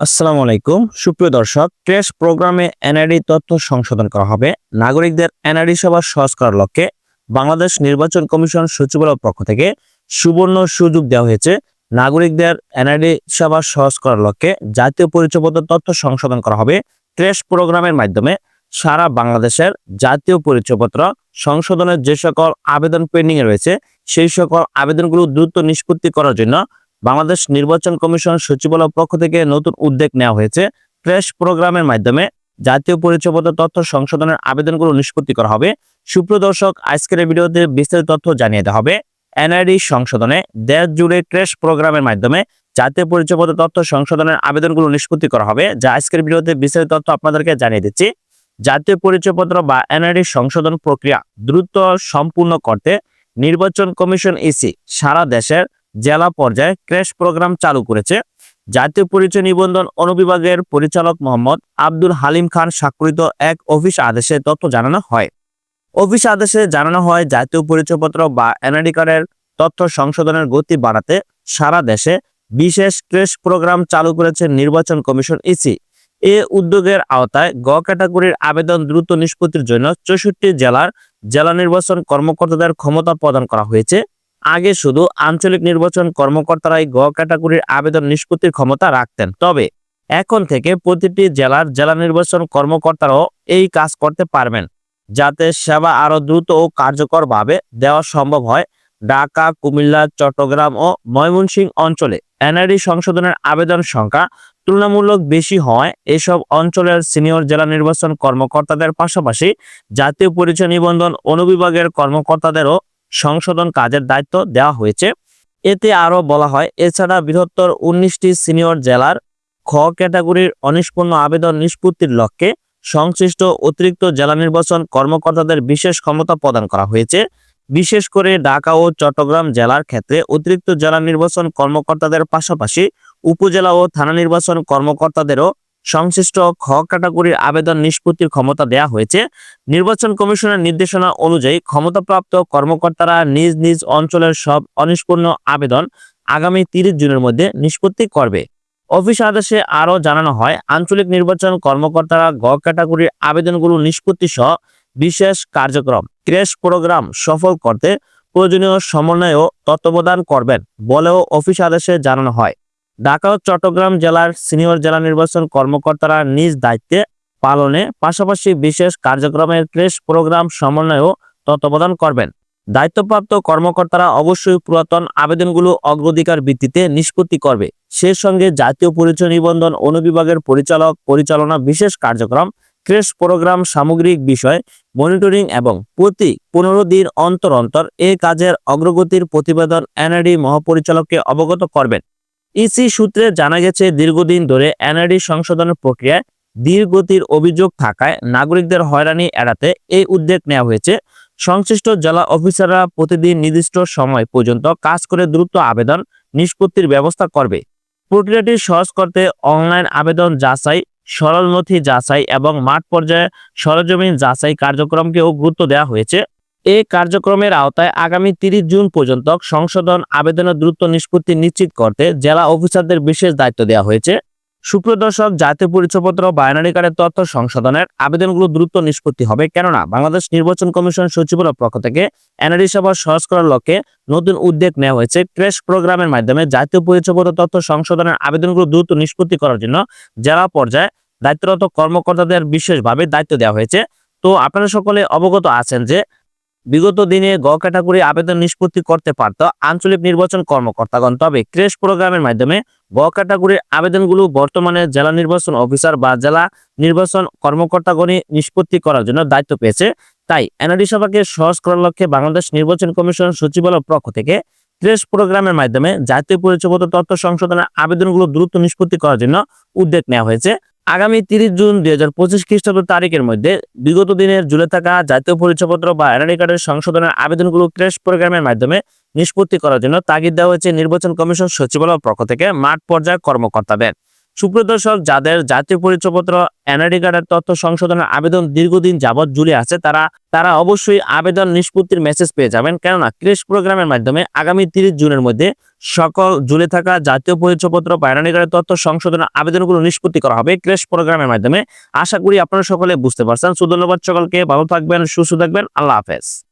আসসালামু আলাইকুম। সুপ্রিয় দর্শক ট্রেস প্রোগ্রামে এনআইডি তথ্য সংশোধন করা হবে। নাগরিকদের এনআইডি সেবা সহজ করার লক্ষ্যে বাংলাদেশ নির্বাচন কমিশন সচিবালয়ের পক্ষ থেকে সুবর্ণ সুযোগ দেওয়া হয়েছে। নাগরিকদের এনআইডি সেবা সহজ করার লক্ষ্যে জাতীয় পরিচয়পত্র তথ্য সংশোধন করা হবে ট্রেস প্রোগ্রামের মাধ্যমে। সারা বাংলাদেশের জাতীয় পরিচয়পত্র সংশোধনের যে সকল আবেদন পেন্ডিং রয়েছে, সেই সকল আবেদনগুলো দ্রুত নিষ্পত্তি করার জন্য বাংলাদেশ নির্বাচন কমিশন সচিবালয় পক্ষ থেকে নতুন উদ্যোগ নেওয়া হয়েছে। ট্রেস প্রোগ্রামের মাধ্যমে জাতীয় পরিচয়পত্র তথ্য সংশোধনের আবেদনগুলো নিষ্পত্তি করা হবে। সুপ্রিয় দর্শক, আজকের ভিডিওতে বিস্তারিত তথ্য জানিয়ে দেওয়া হবে। এনআইডি সংশোধনে দেশ জুড়ে ট্রেস প্রোগ্রামের মাধ্যমে জাতীয় পরিচয়পত্র তথ্য সংশোধনের আবেদনগুলো নিষ্পত্তি করা হবে, যা আজকের ভিডিওতে বিস্তারিত তথ্য আপনাদেরকে জানিয়ে দিচ্ছি। জাতীয় পরিচয়পত্র বা এনআইডি সংশোধন প্রক্রিয়া দ্রুত সম্পূর্ণ করতে নির্বাচন কমিশন ইসি সারা দেশের জেলা পর্যায়ে ক্র্যাশ প্রোগ্রাম চালু করেছে। জাতীয় পরিচয় নিবন্ধন অনুবিভাগের পরিচালক মোহাম্মদ আব্দুল হালিম খান স্বাক্ষরিত এক অফিস আদেশে তথ্য জানানো হয়। অফিস আদেশে জানানো হয়, জাতীয় পরিচয়পত্র বা এনআইডি কার্ডের তথ্য সংশোধনের গতি বাড়াতে সারা দেশে বিশেষ ক্রেশ প্রোগ্রাম চালু করেছে নির্বাচন কমিশন ইসি। এ উদ্যোগের আওতায় গ ক্যাটাগরির আবেদন দ্রুত নিষ্পত্তির জন্য চৌষট্টি জেলার জেলা নির্বাচন কর্মকর্তাদের ক্ষমতা প্রদান করা হয়েছে। আগে শুধু আঞ্চলিক নির্বাচন কর্মকর্তারাই গ ক্যাটাগরির আবেদন নিষ্পত্তির ক্ষমতা রাখতেন। তবে এখন থেকে প্রতিটি জেলার জেলা নির্বাচন কর্মকর্তারাও এই কাজ করতে পারবেন, যাতে সেবা আরও দ্রুত ও কার্যকরভাবে দেওয়া সম্ভব হয় ঢাকা, কুমিল্লা, চট্টগ্রাম ও ময়মনসিংহ অঞ্চলে। এনআরডি সংশোধনের আবেদন সংখ্যা তুলনামূলক বেশি হওয়ায় এসব অঞ্চলের সিনিয়র জেলা নির্বাচন কর্মকর্তাদের পাশাপাশি জাতীয় পরিচয় নিবন্ধন অনুবিভাগের কর্মকর্তাদেরও সংশোধন কাজের দায়িত্ব দেওয়া হয়েছে। এতে আরও বলা হয়, এছাড়া বৃহত্তর উনিশটি সিনিয়র জেলার খ ক্যাটাগরির অনিষ্পন্ন আবেদন নিষ্পত্তির লক্ষ্যে সংশ্লিষ্ট অতিরিক্ত জেলা নির্বাচন কর্মকর্তাদের বিশেষ ক্ষমতা প্রদান করা হয়েছে। বিশেষ করে ঢাকা ও চট্টগ্রাম জেলার ক্ষেত্রে অতিরিক্ত জেলা নির্বাচন কর্মকর্তাদের পাশাপাশি উপজেলা ও থানা নির্বাচন কর্মকর্তাদেরও সংশ্লিষ্ট খ ক্যাটাগরির আবেদন নিষ্পত্তির ক্ষমতা দেওয়া হয়েছে। নির্বাচন কমিশনের নির্দেশনা অনুযায়ী ক্ষমতাপ্রাপ্ত কর্মকর্তারা নিজ নিজ অঞ্চলের সব অনিষ্পন্ন আবেদন আগামী তিরিশ জুনের মধ্যে নিষ্পত্তি করবে। অফিস আদেশে আরও জানানো হয়, আঞ্চলিক নির্বাচন কর্মকর্তারা গ ক্যাটাগরির আবেদনগুলো নিষ্পত্তি সহ বিশেষ কার্যক্রম, ক্রেশ প্রোগ্রাম সফল করতে প্রয়োজনীয় সমন্বয় ও তত্ত্বাবধান করবেন বলেও অফিস আদেশে জানানো হয়। ঢাকা ও চট্টগ্রাম জেলার সিনিয়র জেলা নির্বাচন কর্মকর্তারা নিজ দায়িত্বে পালনে পাশাপাশি বিশেষ কার্যক্রমের ক্রেশ প্রোগ্রাম, সমন্বয় ও তত্ত্বাবধান করবেন। দায়িত্বপ্রাপ্ত কর্মকর্তারা অবশ্যই পুরাতন আবেদনগুলো অগ্রাধিকার ভিত্তিতে নিষ্পত্তি করবে। সে সঙ্গে জাতীয় পরিচয় নিবন্ধন অনুবিভাগের পরিচালক পরিচালনা বিশেষ কার্যক্রম ক্রেশ প্রোগ্রাম সামগ্রিক বিষয় মনিটরিং এবং প্রতি পনেরো দিন অন্তর অন্তর এ কাজের অগ্রগতির প্রতিবেদন এনআরডি মহাপরিচালককে অবগত করবেন। ইসি সূত্রে জানা গেছে, দীর্ঘদিন ধরে এনআরডি সংশোধনের প্রক্রিয়ায় ধীরগতির অভিযোগ থাকায় নাগরিকদের হয়রানি এড়াতে এই উদ্যোগ নেওয়া হয়েছে। সংশ্লিষ্ট জেলা অফিসাররা প্রতিদিন নির্দিষ্ট সময় পর্যন্ত কাজ করে দ্রুত আবেদন নিষ্পত্তির ব্যবস্থা করবে। প্রক্রিয়াটি সহজ করতে অনলাইন আবেদন যাচাই সরল নথি যাচাই এবং মাঠ পর্যায়ে সরজমিন যাচাই কার্যক্রমকেও গুরুত্ব দেওয়া হয়েছে। এই কার্যক্রমের আওতায় আগামী তিরিশ জুন পর্যন্ত সংশোধন আবেদনের দ্রুত নিষ্পত্তি নিশ্চিত করতে জেলা অফিসারদের বিশেষ দায়িত্ব দেওয়া হয়েছে। সুপ্রদর্শক, জাতীয় পরিচয়পত্র বাইনারি কার্ডের তথ্য সংশোধনের আবেদনগুলো দ্রুত নিষ্পত্তি হবে। কেননা, বাংলাদেশ নির্বাচন কমিশন সচিবের পক্ষ থেকে এনআরডি সেবা সহজ করার লক্ষ্যে নতুন উদ্যোগ নেওয়া হয়েছে। ক্রেশ প্রোগ্রামের মাধ্যমে জাতীয় পরিচয়পত্র তথ্য সংশোধনের আবেদনগুলো দ্রুত নিষ্পত্তি করার জন্য জেলা পর্যায়ে দায়িত্বরত কর্মকর্তাদের বিশেষভাবে দায়িত্ব দেওয়া হয়েছে। তো, আপনারা সকলে অবগত আছেন যে বিগত দিনে গ ক্যাটাগরি আবেদন নিষ্পত্তি করতে পারত আঞ্চলিক নির্বাচন কর্মকর্তাগণ। তবে ক্রেশ প্রোগ্রামের মাধ্যমে গ ক্যাটাগরির আবেদনগুলো বর্তমানে জেলা নির্বাচন অফিসার বা জেলা নির্বাচন কর্মকর্তাগণই নিষ্পত্তি করার জন্য দায়িত্ব পেয়েছে। তাই এনআরডি সভাকে সহজ করার লক্ষ্যে বাংলাদেশ নির্বাচন কমিশন সচিবালয়ের পক্ষ থেকে ক্রেশ প্রোগ্রামের মাধ্যমে জাতীয় পরিচয়পত্র তথ্য সংশোধনের আবেদনগুলো দ্রুত নিষ্পত্তি করার জন্য উদ্যোগ নেওয়া হয়েছে। আগামী তিরিশ জুন দুই হাজার পঁচিশ খ্রিস্টাব্দ তারিখের মধ্যে বিগত দিনের ঝুলে থাকা জাতীয় পরিচয়পত্র বা এনআরডি কার্ডের সংশোধনের আবেদনগুলো ক্রেশ প্রোগ্রামের মাধ্যমে নিষ্পত্তি করার জন্য তাগিদ দেওয়া হয়েছে নির্বাচন কমিশন সচিবালয়ের পক্ষ থেকে মাঠ পর্যায়ে কর্মকর্তাদের। সুপ্রদর্শক যাদের জাতীয় পরিচয়পত্র এনআরডি কার্ডের তথ্য সংশোধনের আবেদন দীর্ঘদিন যাবৎ জুড়ে আছে, তারা তারা অবশ্যই আবেদন নিষ্পত্তির মেসেজ পেয়ে যাবেন। কেননা ক্রেশ প্রোগ্রামের মাধ্যমে আগামী তিরিশ জুনের মধ্যে সকল জুড়ে থাকা জাতীয় পরিচয়পত্র বায়নানিকারের তথ্য সংশোধনের আবেদনগুলো নিষ্পত্তি করা হবে ক্রেশ প্রোগ্রামের মাধ্যমে। আশা করি আপনারা সকলে বুঝতে পারছেন। সুধন্যবাদ সকলকে। ভালো থাকবেন, সুস্থ থাকবেন। আল্লাহ হাফেজ।